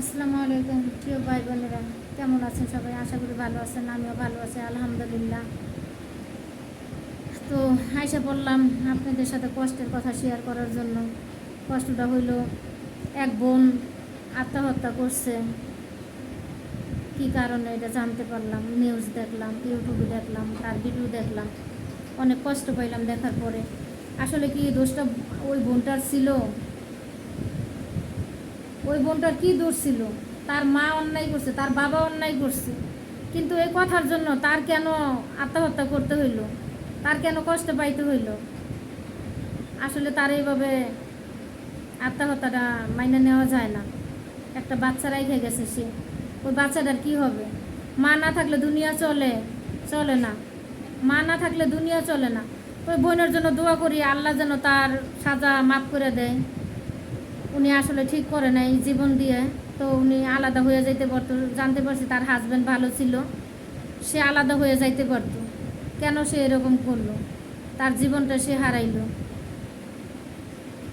আসসালামু আলাইকুম, প্রিয় ভাই বোনেরা। কেমন আছেন সবাই? আশা করি ভালো আছেন, আমিও ভালো আছি, আলহামদুলিল্লাহ। তো আইসা বললাম আপনাদের সাথে কষ্টের কথা শেয়ার করার জন্য। কষ্টটা হইল, এক বোন আত্মহত্যা করছে। কী কারণে এটা জানতে পারলাম? নিউজ দেখলাম ইউটিউবে দেখলাম, তার ভিডিও দেখলাম। অনেক কষ্ট পাইলাম দেখার পরে। আসলে কি দোষটা ওই বোনটার ছিল? ওই বোনটার কি দোষ ছিল? তার মা অন্যায় করছে, তার বাবা অন্যায় করছে। কিন্তু এই কথার জন্য তার কেন আত্মহত্যা করতে হইল? তার কেন কষ্ট পাইতে হইল? আসলে তার এইভাবে আত্মহত্যাটা মাইনে নেওয়া যায় না। একটা বাচ্চা রেখে গেছে সে। ওই বাচ্চাটার কি হবে? মা না থাকলে দুনিয়া চলে চলে না। মা না থাকলে দুনিয়া চলে না। ওই বোনের জন্য দোয়া করি, আল্লাহ যেন তার সাজা মাফ করে দেয়। উনি আসলে ঠিক করে নাই জীবন দিয়ে। তো উনি আলাদা হয়ে যাইতে পারতো, জানতে পারছি তার হাজব্যান্ড ভালো ছিল। সে আলাদা হয়ে যাইতে পারতো। কেন সে এরকম করল? তার জীবনটা সে হারাইলো।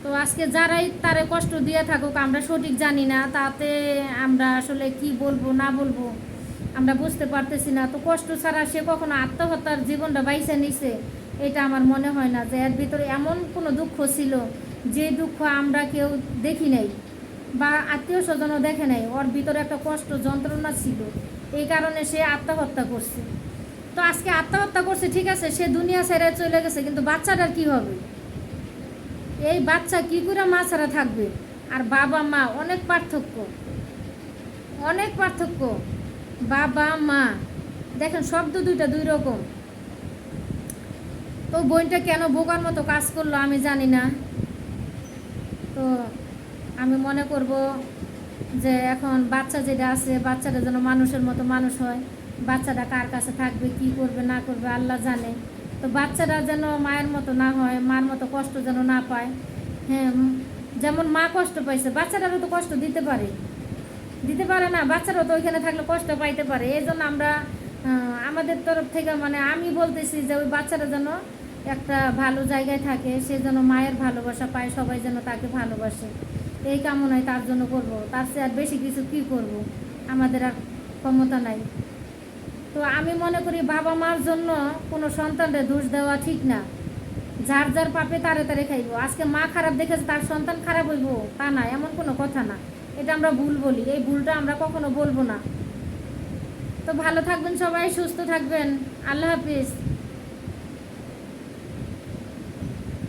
তো আজকে যারাই তারে কষ্ট দিয়ে থাকুক, আমরা সঠিক জানি না, তাতে আমরা আসলে কি বলব, না বলব, আমরা বুঝতে পারতেছি না। তো কষ্ট ছাড়া সে কখনো আত্মহত্যার জীবনটা বাইসে নিছে, এটা আমার মনে হয় না যে এর ভিতরে এমন কোনো দুঃখ ছিল যে দুঃখ আমরা কেউ দেখি নাই বা আত্মীয় স্বজনও দেখে নাই, ওর ভিতরে একটা কষ্ট, যন্ত্রণা ছিল। এই কারণে সে আত্মহত্যা করছে। তো আজকে আত্মহত্যা করছে, ঠিক আছে, সে দুনিয়া ছেড়ে চলে গেছে, কিন্তু বাচ্চাটার কি হবে? এই বাচ্চা কি করে মা ছাড়া থাকবে? আর বাবা, মা, অনেক পার্থক্য। অনেক পার্থক্য। বাবা, মা, দেখেন শব্দ দুইটা দুই রকম। তো বোনটা কেন বোকার মতো কাজ করল আমি জানি না। তো আমি মনে করব যে এখন বাচ্চা যেটা আছে, বাচ্চাটা যেন মানুষের মতো মানুষ হয়। বাচ্চাটা কার কাছে থাকবে, কি করবে, না করবে, আল্লাহ জানে। তো বাচ্চারা যেন মায়ের মতো না হয়, মার মতো কষ্ট যেন না পায়। হ্যাঁ যেমন মা কষ্ট পাইছে, বাচ্চাটারও তো কষ্ট দিতে পারে। দিতে পারে না, বাচ্চারাও তো ওইখানে থাকলে কষ্ট পাইতে পারে। এই জন্য আমরা আমাদের তরফ থেকে মানে আমি বলতেছি যে ওই বাচ্চারা যেন একটা ভালো জায়গায় থাকে, সে যেন মায়ের ভালোবাসা পায়, সবাই যেন তাকে ভালোবাসে। এই কামনায় তার জন্য করব। তার চেয়ে আর বেশি কিছু কি করব? আমাদের আর ক্ষমতা নাই। তো আমি মনে করি বাবা মার জন্য কোনো সন্তানদের দোষ দেওয়া ঠিক না। যার যার পাপে তারে তারে খাইব। আজকে মা খারাপ দেখেছে, তার সন্তান খারাপ হইব? তা না, এমন কোনো কথা না। এটা আমরা ভুল বলি। এই ভুলটা আমরা কখনো বলব না। তো ভালো থাকবেন সবাই, সুস্থ থাকবেন। আল্লাহ হাফিজ।